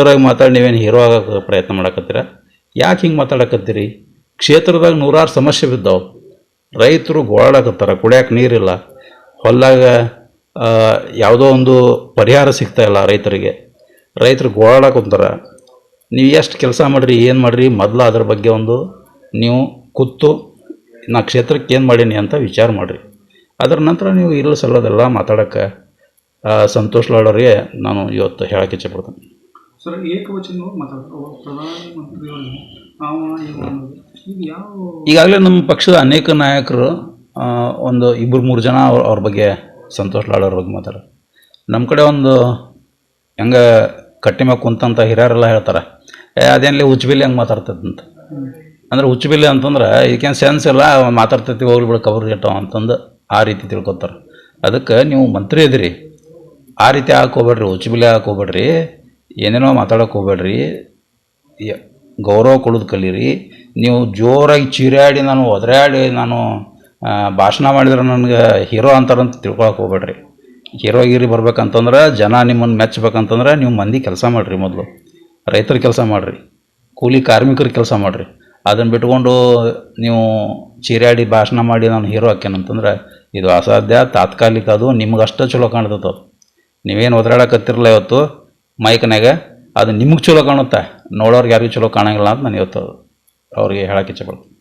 ಜೋರಾಗಿ ಮಾತಾಡಿ ನೀವೇನು ಹೀರೋ ಆಗೋಕೆ ಪ್ರಯತ್ನ ಮಾಡಕತ್ತೀರ? ಯಾಕೆ ಹಿಂಗೆ ಮಾತಾಡಕತ್ತೀರಿ? ಕ್ಷೇತ್ರದಾಗ ನೂರಾರು ಸಮಸ್ಯೆ ಬಿದ್ದಾವೆ. ರೈತರು ಗೋಳಾಡಕತ್ತಾರ ಕುಡಿಯೋಕೆ ನೀರಿಲ್ಲ. ಹೊಲ್ದಾಗ ಯಾವುದೋ ಒಂದು ಪರಿಹಾರ ಸಿಗ್ತಾ ಇಲ್ಲ ರೈತರಿಗೆ. ರೈತರು ಗೋಳಾಡಕತ್ತಾರ ನೀವು ಎಷ್ಟು ಕೆಲಸ ಮಾಡಿರಿ, ಏನು ಮಾಡಿರಿ, ಮೊದಲು ಅದ್ರ ಬಗ್ಗೆ ಒಂದು ನೀವು ಕೂತು ನಾ ಕ್ಷೇತ್ರಕ್ಕೆ ಏನು ಮಾಡೀನಿ ಅಂತ ವಿಚಾರ ಮಾಡಿರಿ. ಅದರ ನಂತರ ನೀವು ಇಲ್ಲ ಸಲ್ಲೋದೆಲ್ಲ ಮಾತಾಡೋಕ್ಕೆ ಸಂತೋಷ್ ಲಾಡೋರಿಗೆ ನಾನು ಇವತ್ತು ಹೇಳಕ್ಕೆ ಇಚ್ಛೆಪಡ್ತೇನೆ ಸರ್ ಏಕವಚನ ಮಾತಾಡ್ತಾರೆ ಈಗಾಗಲೇ ನಮ್ಮ ಪಕ್ಷದ ಅನೇಕ ನಾಯಕರು ಒಂದು ಇಬ್ಬರು ಮೂರು ಜನ ಅವ್ರ ಬಗ್ಗೆ ಸಂತೋಷ್ ಲಾಡೋರ್ ಬಗ್ಗೆ ಮಾತಾಡ ನಮ್ಮ ಕಡೆ ಒಂದು ಹೆಂಗೆ ಕಟ್ಟಿ ಮ್ಯಾಗ ಕುಂತಂತ ಹಿರಿಯರೆಲ್ಲ ಹೇಳ್ತಾರೆ, ಏ ಅದೇನಲ್ಲಿ ಹುಚ್ಚುಬಿಲ್ಲಿ ಹೆಂಗೆ ಮಾತಾಡ್ತದಂತ ಅಂದ್ರೆ ಉಚ್ಚಬಿಲ್ಲಿ ಅಂತಂದ್ರೆ ಈಗೇನು ಸೆನ್ಸ್ ಇಲ್ಲ ಮಾತಾಡ್ತೈತಿ ಹೋಗ್ಲಿ ಬಿಡು, ಕಬರ್ ಗೆಟ್ಟವ ಅಂತಂದು ಆ ರೀತಿ ತಿಳ್ಕೊತಾರೆ. ಅದಕ್ಕೆ ನೀವು ಮಂತ್ರಿ ಇದ್ರಿ, ಆ ರೀತಿ ಹಾಕೋಬೇಡ್ರಿ ಉಚ್ಚಬಿಲ್ಲಿ ಹಾಕೋಬೇಡ್ರಿ. ಏನೇನೋ ಮಾತಾಡೋಕೆ ಹೋಗ್ಬೇಡ್ರಿ. ಗೌರವ ಕೊಡೋದು ಕಲೀರಿ. ನೀವು ಜೋರಾಗಿ ಚೀರಾಡಿ ನಾನು ಒದರಾಡಿ ನಾನು ಭಾಷಣ ಮಾಡಿದ್ರೆ ನನಗೆ ಹೀರೋ ಅಂತಾರಂತ ತಿಳ್ಕೊಳಕ್ಕೆ ಹೋಗ್ಬೇಡ್ರಿ. ಹೀರೋ ಗಿರಿ ಬರ್ಬೇಕಂತಂದ್ರೆ ಜನ ನಿಮ್ಮನ್ನು ಮೆಚ್ಚಬೇಕಂತಂದ್ರೆ ನೀವು ಮಂದಿ ಕೆಲಸ ಮಾಡಿರಿ ಮೊದಲು. ರೈತರ ಕೆಲಸ ಮಾಡಿರಿ. ಕೂಲಿ ಕಾರ್ಮಿಕರ ಕೆಲಸ ಮಾಡಿರಿ. ಅದನ್ನು ಬಿಟ್ಕೊಂಡು ನೀವು ಚೀರಾಡಿ ಭಾಷಣ ಮಾಡಿ ನಾನು ಹೀರೋ ಹಾಕ್ಯಾನಂತಂದ್ರೆ ಇದು ಅಸಾಧ್ಯ, ತಾತ್ಕಾಲಿಕ ಅದು ನಿಮ್ಗೆ ಅಷ್ಟೇ ಚಲೋ ಕಾಣ್ತದೆ ಅದು. ನೀವೇನು ಒದರಾಡಕತ್ತಿರಲ್ಲ ಇವತ್ತು. ಮೈಕ್ನಾಗ ಅದು ನಿಮಗೆ ಚಲೋ ಕಾಣುತ್ತೆ? ನೋಡೋರ್ಗೆ ಯಾರಿಗೂ ಚಲೋ ಕಾಣಂಗಿಲ್ಲ ಅಂತ ನಾನು ಇವತ್ತು ಅವ್ರಿಗೆ ಹೇಳಕ್ಕೆ ಇಚ್ಛೆಪಡ್ತೀನಿ